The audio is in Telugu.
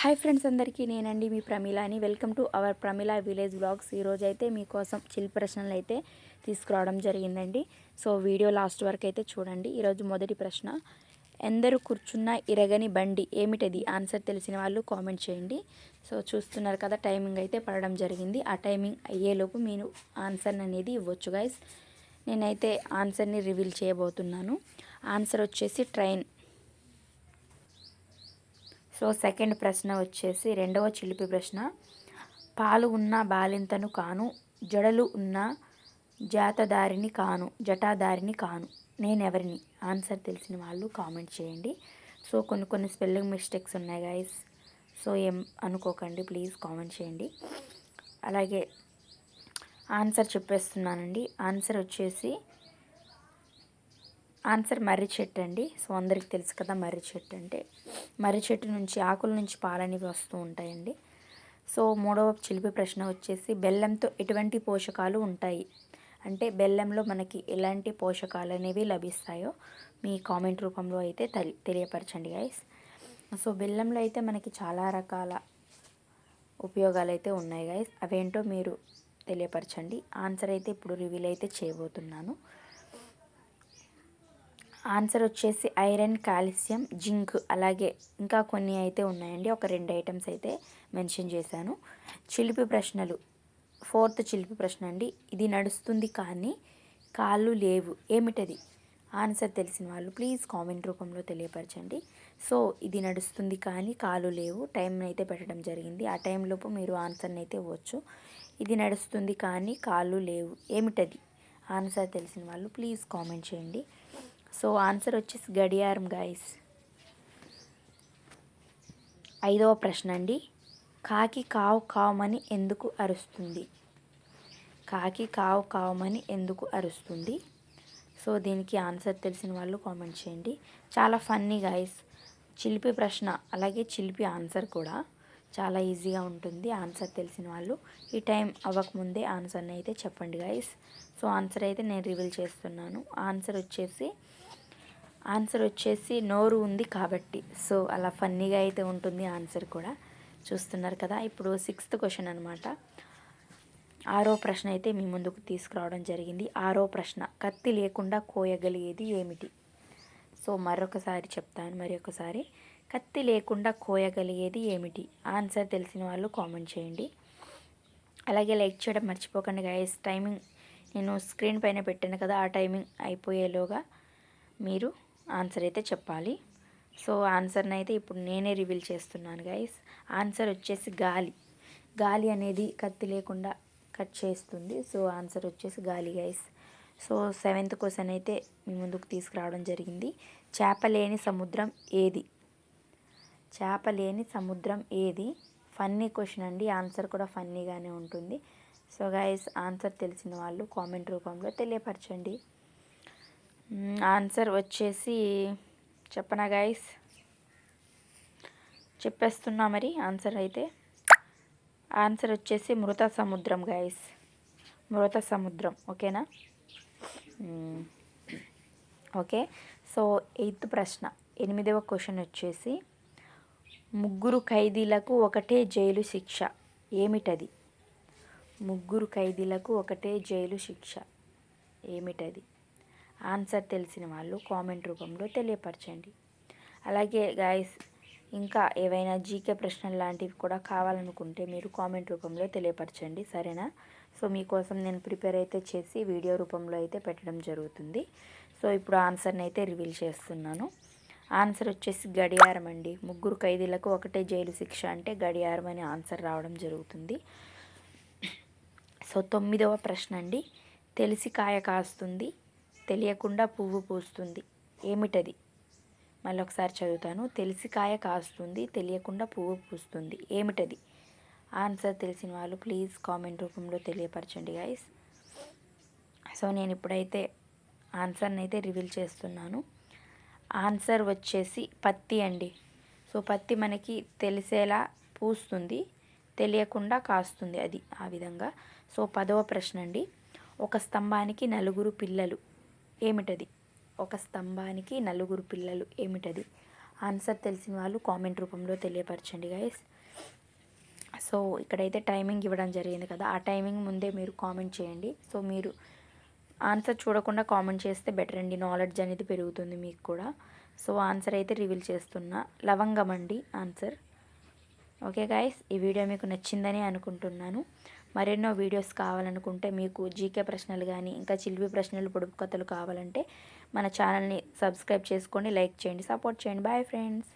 హాయ్ ఫ్రెండ్స్ అందరికీ నేనండి మీ ప్రమీలాని. Welcome to our Pramila village blogs ఈరోజు అయితే మీకోసం చిల్ ప్రశ్నలు అయితే తీసుకురావడం జరిగిందండి. సో వీడియో లాస్ట్ వరకు అయితే చూడండి. ఈరోజు మొదటి ప్రశ్న ఎందరు కూర్చున్న ఇరగని బండి ఏమిటది? ఆన్సర్ తెలిసిన వాళ్ళు కామెంట్ చేయండి. సో చూస్తున్నారు కదా టైమింగ్ అయితే పడడం జరిగింది. ఆ టైమింగ్ అయ్యేలోపు మీరు ఆన్సర్ అనేది ఇవ్వచ్చు గైస్ నేనైతే ఆన్సర్ని రివీల్ చేయబోతున్నాను. ఆన్సర్ వచ్చేసి ట్రైన్. సో సెకండ్ ప్రశ్న వచ్చేసి రెండవ చిలిపి ప్రశ్న. పాలు ఉన్న బాలింతను కాను జడలు ఉన్న జాతదారిని కాను జటాదారిని కాను. నేనెవరిని? ఆన్సర్ తెలిసిన వాళ్ళు కామెంట్ చేయండి. సో కొన్ని కొన్ని స్పెల్లింగ్ మిస్టేక్స్ ఉన్నాయి గాయస్ సో ఏం అనుకోకండి ప్లీజ్ కామెంట్ చేయండి. అలాగే ఆన్సర్ చెప్పేస్తున్నానండి. ఆన్సర్ వచ్చేసి ఆన్సర్ మర్రి చెట్టు అండి. సో అందరికి తెలుసు కదా మర్రి చెట్టు అంటే. మర్రి చెట్టు నుంచి ఆకుల నుంచి పాలనేవి వస్తూ ఉంటాయండి. సో మూడవ చిలిపి ప్రశ్న వచ్చేసి బెల్లంతో ఎటువంటి పోషకాలు ఉంటాయి? అంటే బెల్లంలో మనకి ఎలాంటి పోషకాలు అనేవి లభిస్తాయో మీ కామెంట్ రూపంలో అయితే తెలియపరచండి గైస్. సో బెల్లంలో అయితే మనకి చాలా రకాల ఉపయోగాలు అయితే ఉన్నాయి గైస్. అవేంటో మీరు తెలియపరచండి. ఆన్సర్ అయితే ఇప్పుడు రివీల్ అయితే చేయబోతున్నాను. ఆన్సర్ వచ్చేసి ఐరన్ కాల్షియం జింక్ అలాగే ఇంకా కొన్ని అయితే ఉన్నాయండి. ఒక రెండు ఐటమ్స్ అయితే మెన్షన్ చేశాను. చిలిపి ప్రశ్నలు. ఫోర్త్ చిలిపి ప్రశ్న అండి. ఇది నడుస్తుంది కానీ కాళ్ళు లేవు. ఏమిటది? ఆన్సర్ తెలిసిన వాళ్ళు ప్లీజ్ కామెంట్ రూపంలో తెలియపరచండి. సో ఇది నడుస్తుంది కానీ కాలు లేవు. టైం అయితే పెట్టడం జరిగింది. ఆ టైంలోపు మీరు ఆన్సర్ని అయితే ఇవ్వచ్చు. ఇది నడుస్తుంది కానీ కాళ్ళు లేవు. ఏమిటది? ఆన్సర్ తెలిసిన వాళ్ళు ప్లీజ్ కామెంట్ చేయండి. సో ఆన్సర్ వచ్చేసి గడియారం గాయస్ ఐదవ ప్రశ్న అండి. కాకి కావు కావమని ఎందుకు అరుస్తుంది? కాకి కావు కావమని ఎందుకు అరుస్తుంది? సో దీనికి ఆన్సర్ తెలిసిన వాళ్ళు కామెంట్ చేయండి. చాలా ఫన్నీ గాయస్ చిలిపి ప్రశ్న అలాగే చిలిపి ఆన్సర్ కూడా. చాలా ఈజీగా ఉంటుంది ఆన్సర్ తెలిసిన వాళ్ళు. ఈ టైం అవ్వకముందే ఆన్సర్ని అయితే చెప్పండి గాయస్ సో ఆన్సర్ అయితే నేను రివీల్ చేస్తున్నాను. ఆన్సర్ వచ్చేసి ఆన్సర్ వచ్చేసి నోరు ఉంది కాబట్టి. సో అలా ఫన్నీగా అయితే ఉంటుంది ఆన్సర్ కూడా. చూస్తున్నారు కదా ఇప్పుడు సిక్స్త్ క్వశ్చన్ అనమాట ఆరో ప్రశ్న అయితే మీ ముందుకు తీసుకురావడం జరిగింది. ఆరో ప్రశ్న కత్తి లేకుండా కోయగలిగేది ఏమిటి? సో మరొకసారి చెప్తాను మరి ఒకసారి కత్తి లేకుండా కోయగలిగేది ఏమిటి? ఆన్సర్ తెలిసిన వాళ్ళు కామెంట్ చేయండి. అలాగే లైక్ చేయడం మర్చిపోకండి గైస్. టైమింగ్ నేను స్క్రీన్ పైన పెట్టాను కదా ఆ టైమింగ్ అయిపోయేలోగా మీరు ఆన్సర్ అయితే చెప్పాలి. సో ఆన్సర్ని అయితే ఇప్పుడు నేనే రివీల్ చేస్తున్నాను గైస్. ఆన్సర్ వచ్చేసి గాలి. గాలి అనేది కత్తి లేకుండా కట్ చేస్తుంది. సో ఆన్సర్ వచ్చేసి గాలి గైస్. సో సెవెంత్ క్వశ్చన్ అయితే మీ ముందుకు తీసుకురావడం జరిగింది. చేప లేని సముద్రం ఏది? చేప లేని సముద్రం ఏది? ఫన్నీ క్వశ్చన్ అండి. ఆన్సర్ కూడా ఫన్నీగానే ఉంటుంది. సో గైస్ ఆన్సర్ తెలిసిన వాళ్ళు కామెంట్ రూపంలో తెలియపరచండి. ఆన్సర్ వచ్చేసి చెప్పనా గైస్? చెప్పేస్తున్నా మరి ఆన్సర్ అయితే. ఆన్సర్ వచ్చేసి మృత సముద్రం గైస్. మృత సముద్రం ఓకేనా? ఓకే. సో ఎయిత్ ప్రశ్న ఎనిమిదవ క్వశ్చన్ వచ్చేసి ముగ్గురు ఖైదీలకు ఒకటే జైలు శిక్ష. ఏమిటది? ముగ్గురు ఖైదీలకు ఒకటే జైలు శిక్ష. ఏమిటది? ఆన్సర్ తెలిసిన వాళ్ళు కామెంట్ రూపంలో తెలియపరచండి. అలాగే గాయస్ ఇంకా ఏవైనా జీకే ప్రశ్నలు లాంటివి కూడా కావాలనుకుంటే మీరు కామెంట్ రూపంలో తెలియపరచండి సరేనా? సో మీకోసం నేను ప్రిపేర్ అయితే చేసి వీడియో రూపంలో అయితే పెట్టడం జరుగుతుంది. సో ఇప్పుడు ఆన్సర్ని అయితే రివీల్ చేస్తున్నాను. ఆన్సర్ వచ్చేసి గడియారం అండి. ముగ్గురు ఖైదీలకు ఒకటే జైలు శిక్ష అంటే గడియారం అని ఆన్సర్ రావడం జరుగుతుంది. సో తొమ్మిదవ ప్రశ్న అండి. తెలిసి కాయ కాస్తుంది తెలియకుండా పువ్వు పూస్తుంది. ఏమిటది? మళ్ళీ ఒకసారి చదువుతాను. తెలిసి కాయ కాస్తుంది తెలియకుండా పువ్వు పూస్తుంది. ఏమిటది? ఆన్సర్ తెలిసిన వాళ్ళు ప్లీజ్ కామెంట్ రూపంలో తెలియపరచండి గైస్. సో నేను ఇప్పుడైతే ఆన్సర్ని అయితే రివీల్ చేస్తున్నాను. ఆన్సర్ వచ్చేసి పత్తి అండి. సో పత్తి మనకి తెలిసేలా పూస్తుంది. తెలియకుండా కాస్తుంది అది ఆ విధంగా. సో పదవ ప్రశ్న అండి. ఒక స్తంభానికి నలుగురు పిల్లలు ఏమిటది? ఒక స్తంభానికి నలుగురు పిల్లలు ఏమిటది? ఆన్సర్ తెలిసిన వాళ్ళు కామెంట్ రూపంలో తెలియపరచండి గైస్. సో ఇక్కడైతే టైమింగ్ ఇవ్వడం జరిగింది కదా. ఆ టైమింగ్ ముందే మీరు కామెంట్ చేయండి. సో మీరు ఆన్సర్ చూడకుండా కామెంట్ చేస్తే బెటర్ అండి. నాలెడ్జ్ అనేది పెరుగుతుంది మీకు కూడా. సో ఆన్సర్ అయితే రివీల్ చేస్తున్నా. లవంగం అండి ఆన్సర్. ఓకే గాయస్ ఈ వీడియో మీకు నచ్చిందని అనుకుంటున్నాను. మరెన్నో వీడియోస్ కావాలనుకుంటే మీకు జీకే ప్రశ్నలు కానీ ఇంకా చిల్వి ప్రశ్నలు పొడుపు కథలు కావాలంటే మన ఛానల్ని సబ్స్క్రైబ్ చేసుకోండి లైక్ చేయండి సపోర్ట్ చేయండి. Bye friends.